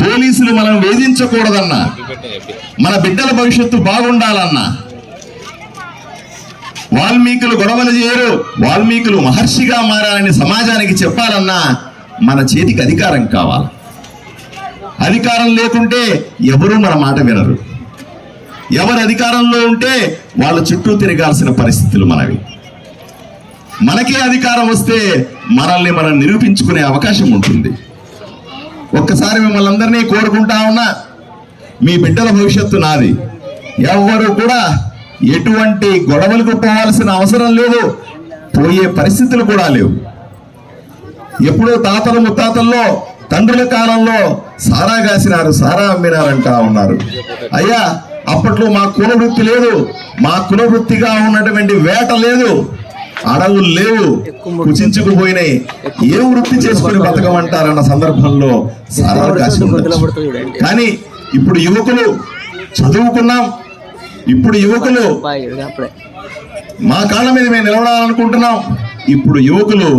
పోలీసులు మనం వేధించకూడదన్నా. మన బిడ్డల భవిష్యత్తు బాగుండాలన్నా. వాల్మీకులు గొడవలు చేయరు. వాల్మీకులు మహర్షిగా మారాలని సమాజానికి చెప్పాలన్నా మన చేతికి అధికారం కావాలి. అధికారం లేకుంటే ఎవరూ మన మాట వినరు. ఎవరు అధికారంలో ఉంటే వాళ్ళ చుట్టూ తిరగాల్సిన పరిస్థితులు మనవి. మనకే అధికారం వస్తే మనల్ని మనం నిరూపించుకునే అవకాశం ఉంటుంది. ఒక్కసారి మిమ్మల్ని అందరినీ కోరుకుంటా ఉన్నా మీ బిడ్డల భవిష్యత్తు నాది. ఎవరు కూడా ఎటువంటి గొడవలకు పోవాల్సిన అవసరం లేదు. పోయే పరిస్థితులు కూడా లేవు. ఎప్పుడో తాతలు ముత్తాతల్లో తండ్రుల కాలంలో సారా కాసినారు సారా అమ్మినారంటా ఉన్నారు. అయ్యా అప్పట్లో మా కుల వృత్తి లేదు. మా కుల వృత్తిగా ఉన్నటువంటి వేట లేదు. అడవులు లేవు కుచించుకుపోయినాయి. ఏ వృత్తి చేసుకుని బతకమంటారన్న సందర్భంలో కానీ ఇప్పుడు యువకులు చదువుకున్నాం. ఇప్పుడు యువకులు మా కాళ్ళ మీద మేము నిలబడాలనుకుంటున్నాం. ఇప్పుడు యువకులు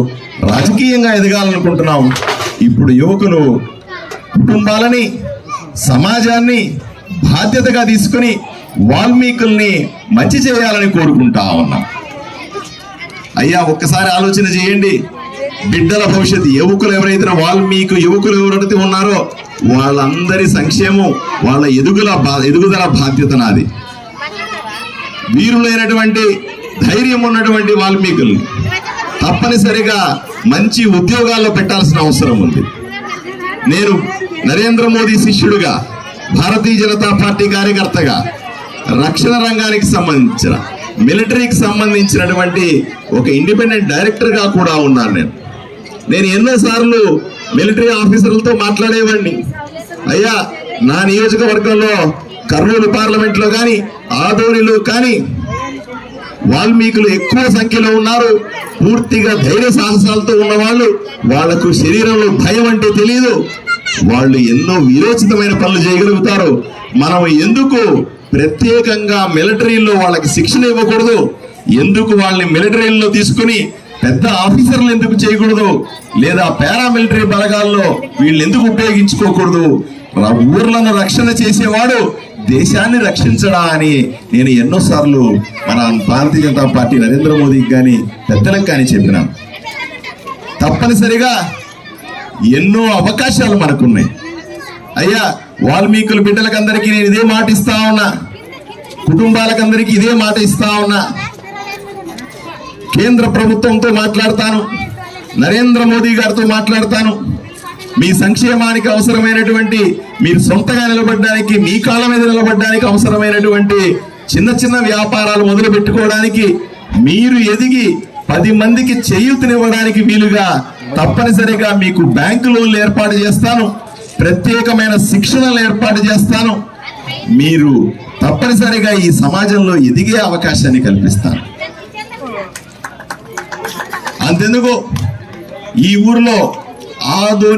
రాజకీయంగా ఎదగాలనుకుంటున్నాం. ఇప్పుడు యువకులు కుటుంబాలని సమాజాన్ని బాధ్యతగా తీసుకుని వాల్మీకుల్ని మంచి చేయాలని కోరుకుంటా ఉన్నాం. అయ్యా ఒక్కసారి ఆలోచన చేయండి. బిడ్డల భవిష్యత్తు యువకులు ఎవరైతే వాల్మీకు యువకులు ఎవరైతే ఉన్నారో వాళ్ళందరి సంక్షేమం వాళ్ళ ఎదుగుల బా- ఎదుగుదల బాధ్యత నాది. వీరులైనటువంటి ధైర్యం ఉన్నటువంటి వాల్మీకులు తప్పనిసరిగా మంచి ఉద్యోగాల్లో పెట్టాల్సిన అవసరం ఉంది. నేను నరేంద్ర మోదీ శిష్యుడుగా భారతీయ జనతా పార్టీ కార్యకర్తగా రక్షణ రంగానికి సంబంధించిన మిలిటరీకి సంబంధించినటువంటి ఒక ఇండిపెండెంట్ డైరెక్టర్గా కూడా ఉన్నాను నేను. నేను ఎన్నోసార్లు మిలిటరీ ఆఫీసర్లతో మాట్లాడేవాడిని. అయ్యా నా నియోజకవర్గంలో కర్నూలు పార్లమెంట్లో కానీ ఆదోనిలో కానీ వాల్మీకులు ఎక్కువ సంఖ్యలో ఉన్నారు. పూర్తిగా ధైర్య సాహసాలతో ఉన్నవాళ్ళు వాళ్ళకు శరీరంలో భయం అంటే తెలియదు వాళ్ళు ఎన్నో విరోచితమైన పనులు చేయగలుగుతారు. మనం ఎందుకు ప్రత్యేకంగా మిలిటరీలో వాళ్ళకి శిక్షణ ఇవ్వకూడదు? ఎందుకు వాళ్ళని మిలిటరీలో తీసుకుని పెద్ద ఆఫీసర్లు ఎందుకు చేయకూడదు? లేదా పారామిలిటరీ బలగాల్లో వీళ్ళు ఎందుకు ఉపయోగించుకోకూడదు? ఊర్లను రక్షణ చేసేవాడు దేశాన్ని రక్షించడా అని నేను ఎన్నోసార్లు మన భారతీయ జనతా పార్టీ నరేంద్ర మోదీకి కానీ పెద్దలకు కానీ చెప్పినాను తప్పనిసరిగా ఎన్నో అవకాశాలు మనకున్నాయి. అయ్యా వాల్మీకుల బిడ్డలకందరికీ నేను ఇదే మాట ఇస్తా ఉన్నా. కుటుంబాలకందరికీ ఇదే మాట ఇస్తా ఉన్నా. కేంద్ర ప్రభుత్వంతో మాట్లాడతాను. నరేంద్ర మోదీ గారితో మాట్లాడతాను. మీ సంక్షేమానికి అవసరమైనటువంటి మీరు సొంతగా నిలబడడానికి మీ కాళ్ళ మీద నిలబడడానికి అవసరమైనటువంటి చిన్న చిన్న వ్యాపారాలు మొదలు పెట్టుకోవడానికి మీరు ఎదిగి పది మందికి చేయూతనివ్వడానికి వీలుగా తప్పనిసరిగా మీకు బ్యాంకు లోన్లు ఏర్పాటు చేస్తాను. ప్రత్యేకమైన శిక్షణలు ఏర్పాటు చేస్తాను. మీరు తప్పనిసరిగా ఈ సమాజంలో ఎదిగే అవకాశాన్ని కల్పిస్తాను. అంతెందుకు? ఈ ఊర్లో ఆధునిక